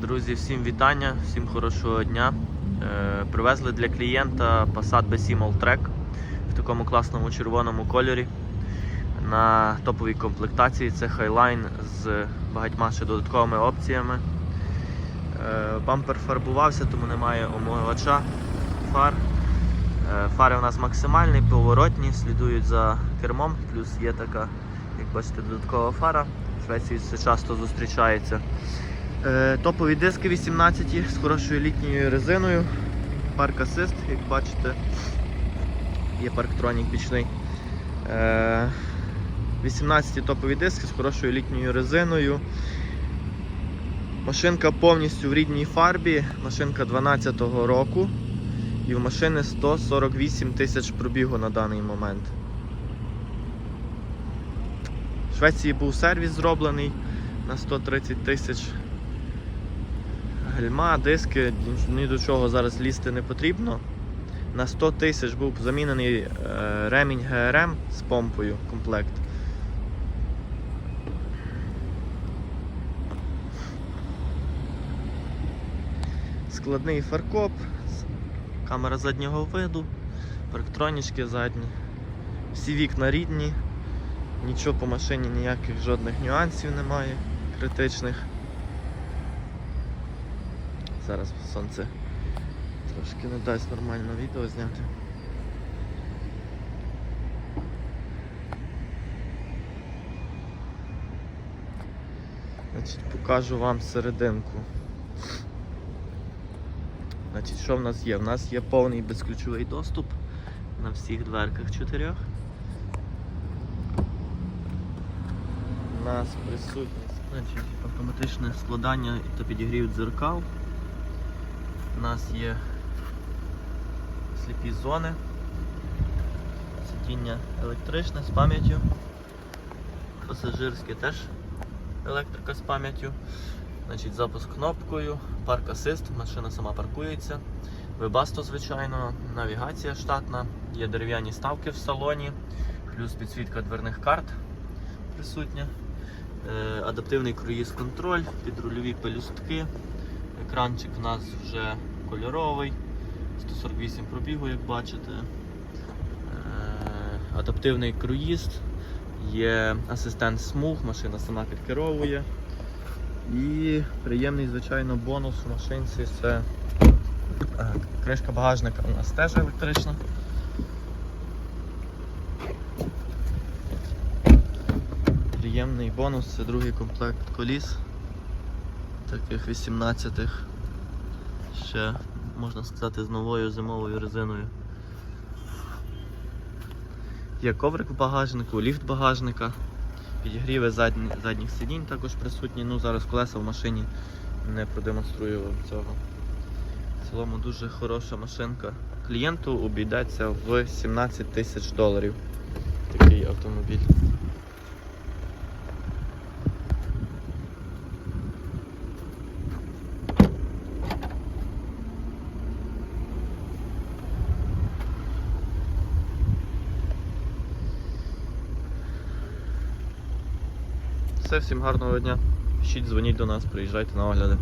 Друзі, всім вітання, всім хорошого дня. Е, Привезли для клієнта Passat B7 Alltrack в такому класному червоному кольорі. На топовій комплектації це Highline з багатьма ще додатковими опціями. Е, Бампер фарбувався, тому немає омивача фар. Е, Фари у нас максимальні, поворотні, слідують за кермом, плюс є така, як бачите, додаткова фара. В Швеції це часто зустрічається. Е, Топові диски 18 з хорошою літньою резиною. Парк Assist, як бачите, є парктронік бічний. Е, 18 топові диски з хорошою літньою резиною. Машинка повністю в рідній фарбі, машинка 12-го року. І в машини 148 тисяч пробігу на даний момент. В Швеції був сервіс зроблений на 130 тисяч. Гальма, диски, ні до чого зараз лізти не потрібно. На 100 тисяч був замінений е, ремінь ГРМ з помпою комплект. Складний фаркоп, камера заднього виду, парктронічки задні. Всі вікна рідні, нічого по машині, ніяких жодних нюансів немає критичних. Зараз сонце трошки не дасть нормально відео зняти. Значить, покажу вам серединку. Значить, що в нас є? В нас є повний безключовий доступ на всіх дверках чотирьох. У нас присутність значить, автоматичне складання та підігрів дзеркал. У нас є сліпі зони, сидіння електричне з пам'яттю, пасажирське теж електрика з пам'яттю. Значить, запуск кнопкою, парк асист, машина сама паркується. Вебасто, звичайно, навігація штатна, є дерев'яні ставки в салоні, плюс підсвітка дверних карт присутня, е, адаптивний круїз-контроль, підрульові пелюстки. Екранчик у нас вже кольоровий, 148 пробігу, як бачите. Е, Адаптивний круїз, є асистент смуг, машина сама підкеровує. І приємний, звичайно, бонус в машинці це е, кришка багажника у нас теж електрична. Приємний бонус це другий комплект коліс. Таких 18-х. Ще, можна сказати, з новою зимовою резиною. Є коврик в багажнику, ліфт багажника. Підігріви задні, задніх сидінь також присутні. Ну зараз колеса в машині не продемонструю вам цього. В цілому дуже хороша машинка. Клієнту обійдеться в 17 тисяч доларів такий автомобіль. Все, всім гарного дня. Пишіть, дзвоніть до нас, приїжджайте на огляди.